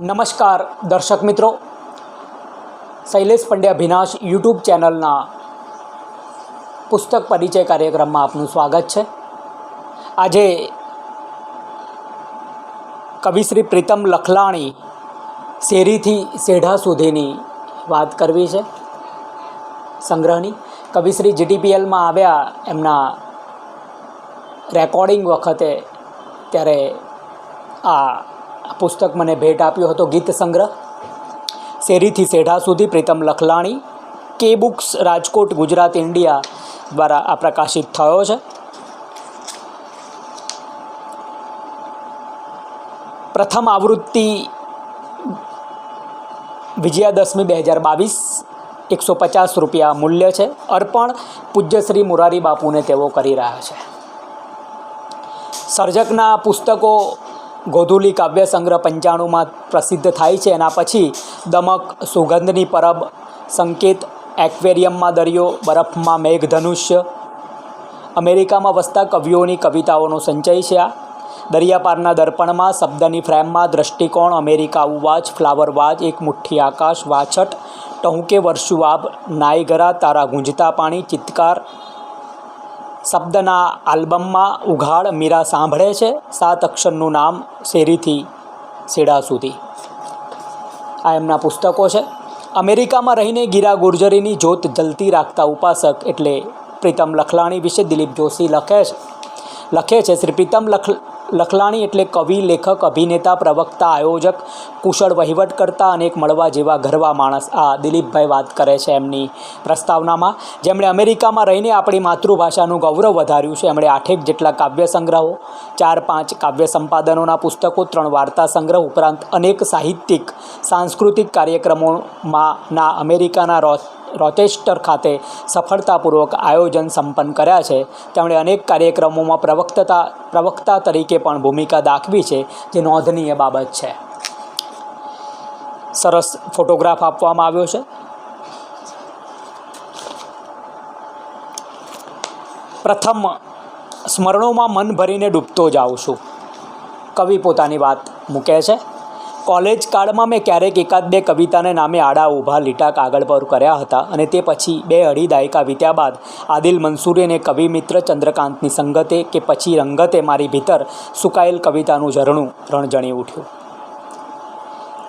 નમસ્કાર દર્શક મિત્રો. શૈલેષ પંડ્યા અભિનાશ યુટ્યુબ ચેનલના પુસ્તક પરિચય કાર્યક્રમમાં આપનું સ્વાગત છે. આજે કવિશ્રી પ્રીતમ લખલાણી શેરીથી સેઢા સુધીની વાત કરવી છે. સંગ્રહની. કવિશ્રી જીટીપીએલમાં આવ્યા એમના રેકોર્ડિંગ વખતે ત્યારે આ પુસ્તક મને ભેટ આપ્યો હતો ગીત સંગ્રહ. શેરીથી સેઢા સુધી પ્રીતમ લખલાણી, કે બુક્સ રાજકોટ, ગુજરાત, ઇન્ડિયા દ્વારા આ પ્રકાશિત થયો છે. પ્રથમ આવૃત્તિ વિજયાદશમી બે હજાર બાવીસ, એકસો પચાસ રૂપિયા મૂલ્ય છે. અર્પણ પૂજ્ય શ્રી મુરારી બાપુને તેઓ કરી રહ્યા છે. સર્જકના પુસ્તકો ગોધુલી કાવ્ય સંગ્રહ પંચાણુંમાં પ્રસિદ્ધ થાય છે. એના પછી દમક સુગંધની પરબ સંકેત એક્વેરિયમમાં દરિયો બરફમાં મેઘધનુષ્ય અમેરિકામાં વસતા કવિઓની કવિતાઓનો સંચય છે આ. દરિયાપારના દર્પણમાં, શબ્દની ફ્રેમમાં દૃષ્ટિકોણ અમેરિકા ઉવાચ ફ્લાવર વાચ, એક મુઠ્ઠી આકાશ વાછટ, ટહુકે વર્ષુઆબ, નાયગરા, તારા ગુંજતા પાણી, ચિત્કાર શબ્દના આલ્બમમાં ઉઘાડ મીરા સાંભળે છે. સાત અક્ષરનું નામ શેરીથી સેડા સુધી. આ એમના પુસ્તકો છે. અમેરિકામાં રહીને ગીરા ગુર્જરીની જોત જલતી રાખતા ઉપાસક એટલે પ્રીતમ લખલાણી વિશે દિલીપ જોશી લખે છે. લખે છે, શ્રી પ્રીતમ લખ લખલાણી એટલે કવિ, લેખક, અભિનેતા, પ્રવક્તા, આયોજક, કુશળ વહીવટકર્તા અને એક મળવા જેવા ગરવા માણસ. આ દિલીપભાઈ વાત કરે છે એમની પ્રસ્તાવનામાં. જેમણે અમેરિકામાં રહીને આપણી માતૃભાષાનું ગૌરવ વધાર્યું છે, એમણે આઠેક જેટલા કાવ્ય સંગ્રહો, ચાર પાંચ કાવ્ય સંપાદનોના પુસ્તકો, ત્રણ વાર્તા સંગ્રહ ઉપરાંત અનેક સાહિત્યિક, સાંસ્કૃતિક કાર્યક્રમોમાં ના અમેરિકાના રો રોચેસ્ટર ખાતે સફળતાપૂર્વક આયોજન સંપન્ન કર્યા છે. તેમણે અનેક કાર્યક્રમોમાં પ્રવક્તતા, પ્રવક્તા તરીકે પણ ભૂમિકા દાખવી છે, જે નોંધનીય બાબત છે. સરસ ફોટોગ્રાફ આપવામાં આવ્યો છે. પ્રથમ સ્મરણોમાં મન ભરીને ડૂબતો જાઉં છું. કવિ પોતાની વાત મૂકે છે. કોલેજ કાળમાં મેં ક્યારેક એકાદ બે કવિતાને નામે આડા ઊભા લીટા કાગળ પર કર્યા હતા અને તે પછી બે અઢી દાયકા વીત્યા બાદ આદિલ મંસૂરી અને કવિ મિત્ર ચંદ્રકાંતની સંગતે કે પછી રંગતે મારી ભીતર સુકાયેલ કવિતાનું ઝરણું રણજણી ઉઠ્યું.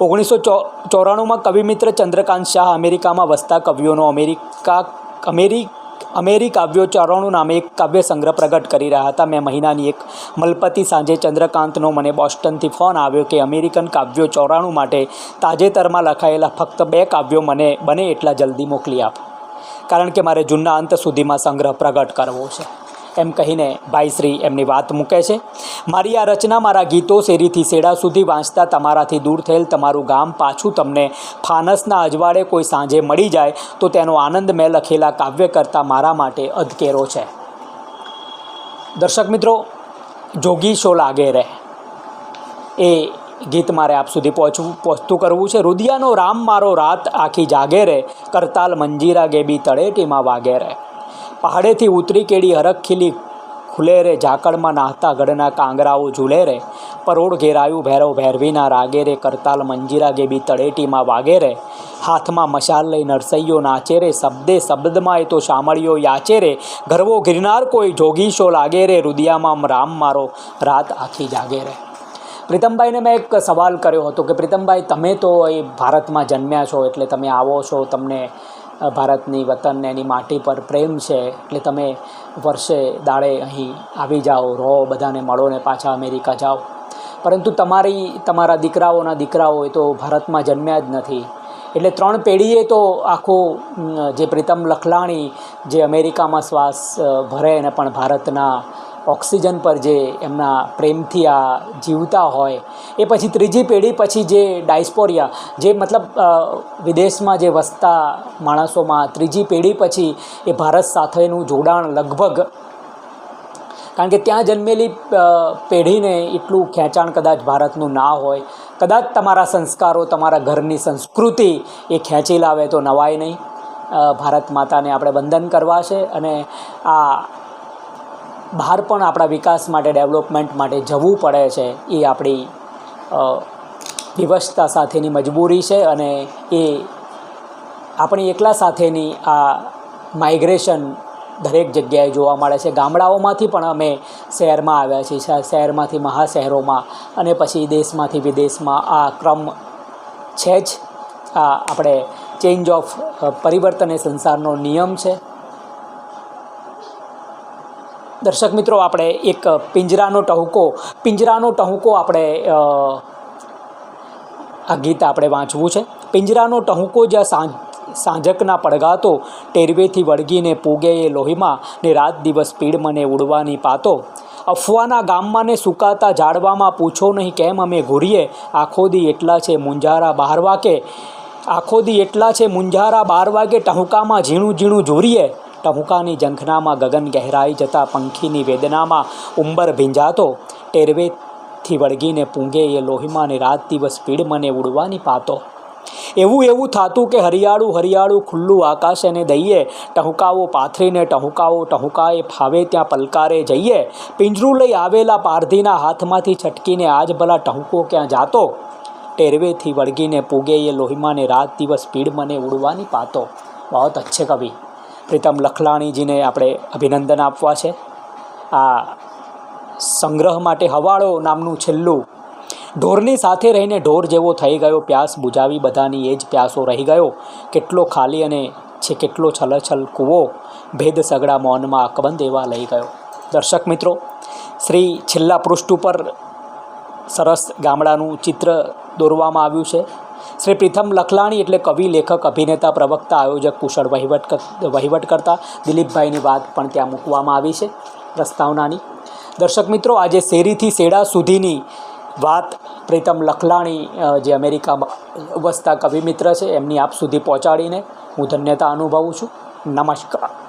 ઓગણીસો ચો, ચોરાણુંમાં કવિમિત્ર ચંદ્રકાંત શાહ અમેરિકામાં વસતા કવિઓનો અમેરિકા અમેરિક અમેરી કાવ્યો ચોરાણું નામે એક કાવ્ય સંગ્રહ પ્રગટ કરી રહ્યા હતા. મેં મહિનાની એક મલપતિ સાંજે ચંદ્રકાંતનો મને બોસ્ટનથી ફોન આવ્યો કે અમેરિકન કાવ્યો ચોરાણું માટે તાજેતરમાં લખાયેલા ફક્ત બે કાવ્યો મને બને એટલા જલ્દી મોકલી આપ. કારણ કે મારે જૂનના અંત સુધીમાં સંગ્રહ પ્રગટ કરવો છે. એમ કહીને ભાઈશ્રી એમની વાત મૂકે છે. મારી આ રચના મારા ગીતો, શેરીથી શેડા સુધી વાંચતા તમારાથી દૂર થયેલ તમારું ગામ પાછું તમને ફાનસના અજવાળે કોઈ સાંજે મળી જાય તો તેનો આનંદ મેં લખેલા કાવ્ય કરતાં મારા માટે અધકેરો છે. દર્શક મિત્રો, જોગી શો લાગે રહે એ ગીત મારે આપ સુધી પહોંચવું, પહોંચતું કરવું છે. રુદિયાનો રામ મારો રાત આખી જાગે રે, કરતાલ મંજીરા ગેબી તળેટીમાં વાગે રે. પહાડેથી ઉતરી કેડી હરખખીલી ખુલે રે, ઝાકળમાં નાહતા ગઢના કાંગરાઓ ઝૂલે રે. પરોળ ઘેરાયું ભૈરવ ભૈરવીના રાગે રે, કરતાલ મંજીરા ગેબી તળેટીમાં વાગે રે. હાથમાં મશાલ લઈ નરસૈયો નાચે રે, શબ્દે શબ્દમાં એ તો શામળીઓ યાચે રે. ગરવો ગિરનાર કોઈ જોગીશો લાગે રે, રુદિયામાં રામ મારો રાત આખી જાગે રે. પ્રીતમભાઈને મેં એક સવાલ કર્યો હતો કે પ્રીતમભાઈ, તમે તો એ ભારતમાં જન્મ્યા છો એટલે તમે આવો છો, તમને ભારતની વતનને એની માટી પર પ્રેમ છે, એટલે તમે વર્ષે દાડે અહીં આવી જાઓ, રહો, બધાને મળો ને પાછા અમેરિકા જાઓ. પરંતુ તમારી, તમારા દીકરાઓના દીકરાઓ એ તો ભારતમાં જન્મ્યા જ નથી. એટલે ત્રણ પેઢીએ તો આખું જે પ્રીતમ લખલાણી, જે અમેરિકામાં શ્વાસ ભરે એને પણ ભારતના ઓક્સિજન પર જે એમના પ્રેમથી આ જીવતા હોય, એ પછી ત્રીજી પેઢી પછી જે ડાયસ્પોરિયા, જે મતલબ વિદેશમાં જે વસતા માણસોમાં ત્રીજી પેઢી પછી એ ભારત સાથેનું જોડાણ લગભગ, કારણ કે ત્યાં જન્મેલી પેઢીને એટલું ખેંચાણ કદાચ ભારતનું ના હોય. કદાચ તમારા સંસ્કારો, તમારા ઘરની સંસ્કૃતિ એ ખેંચી લાવે તો નવાય નહીં. ભારત માતાને આપણે વંદન કરવા છે અને આ બહાર પણ આપણા વિકાસ માટે, ડેવલપમેન્ટ માટે જવું પડે છે, એ આપણી વિવશતા સાથેની મજબૂરી છે અને એ આપણી એકલા સાથેની આ માઇગ્રેશન દરેક જગ્યાએ જોવા મળે છે. ગામડાઓમાંથી પણ અમે શહેરમાં આવ્યા છીએ શહેર- શહેરમાંથી મહાશહેરોમાં અને પછી દેશમાંથી વિદેશમાં આ ક્રમ છે જ. આ આપણે ચેન્જ ઓફ પરિવર્તન એ સંસારનો નિયમ છે. દર્શક મિત્રો, આપણે એક પિંજરાનો ટહુકો પિંજરાનો ટહુકો આપણે આ ગીત આપણે વાંચવું છે. પિંજરાનો ટહુકો જ્યાં સાંજ, સાંજકના પડઘાતો ટેરવેથી વળગીને પૂગે એ લોહીમાં ને રાત દિવસ પીડ મને ઉડવાની પાતો. અફવાના ગામમાં ને સુકાતા ઝાડવામાં પૂછો નહીં કેમ અમે ઘૂરીએ. આખો દી એટલા છે મુંજારા બહાર વાગે. આખો દી એટલા છે મુંજારા બાર વાગે ટહુકામાં ઝીણું ઝીણું જોરીએ ટહુકાની ઝંખનામાં ગગન ગહેરાઈ જતા પંખીની વેદનામાં ઉંબર ભીંજાતો. ટેરવેથી વળગીને પૂંગે એ લોહીમાને રાત દિવસ પીડ મને ઉડવાની પાતો. એવું એવું થતું કે હરિયાળું હરિયાળું ખુલ્લું આકાશ એને દઈએ, ટહુકાઓ પાથરીને ટહુકાઓ ટહુકાએ ફાવે ત્યાં પલકારે જઈએ. પિંજરું લઈ આવેલા પારધીના હાથમાંથી છટકીને આજ ભલા ટહુકો ક્યાં જાતો? ટેરવેથી વળગીને પૂગે એ લોહીમાને રાત દિવસ પીડ મને ઉડવાની પાતો. બહુ અચ્છે કવિ. પ્રીતમ લખલાણીજીને આપણે અભિનંદન આપવા છે. આ સંગ્રહ માટે હવાળો નામનું છેલ્લું ઢોરની સાથે રહીને ઢોર જેવો થઈ ગયો પ્યાસ બુજાવી બધાની એ જ પ્યાસો રહી ગયો. કેટલો ખાલી અને છે કેટલો છલછલ કૂવો ભેદ સગડા મૌનમાં અકબંધ એવા લઈ ગયો. દર્શક મિત્રો, શ્રી છેલ્લા પૃષ્ઠ ઉપર સરસ ગામડાનું ચિત્ર દોરવામાં આવ્યું છે. શ્રી પ્રીથમ લખલાણી એટલે કવિ, લેખક, અભિનેતા, પ્રવક્તા, આયોજક કુશળ વહીવટ વહીવટ કરતા દિલીપભાઈની વાત પણ ત્યાં મૂકવામાં આવી છે. પ્રસ્તાવનાની દર્શક મિત્રો, આજે શેરીથી શેડા સુધીની વાત પ્રીતમ લખલાણી જે અમેરિકામાં વસતા કવિ મિત્ર છે, એમની આપ સુધી પહોંચાડીને હું ધન્યતા અનુભવું છું. નમસ્કાર.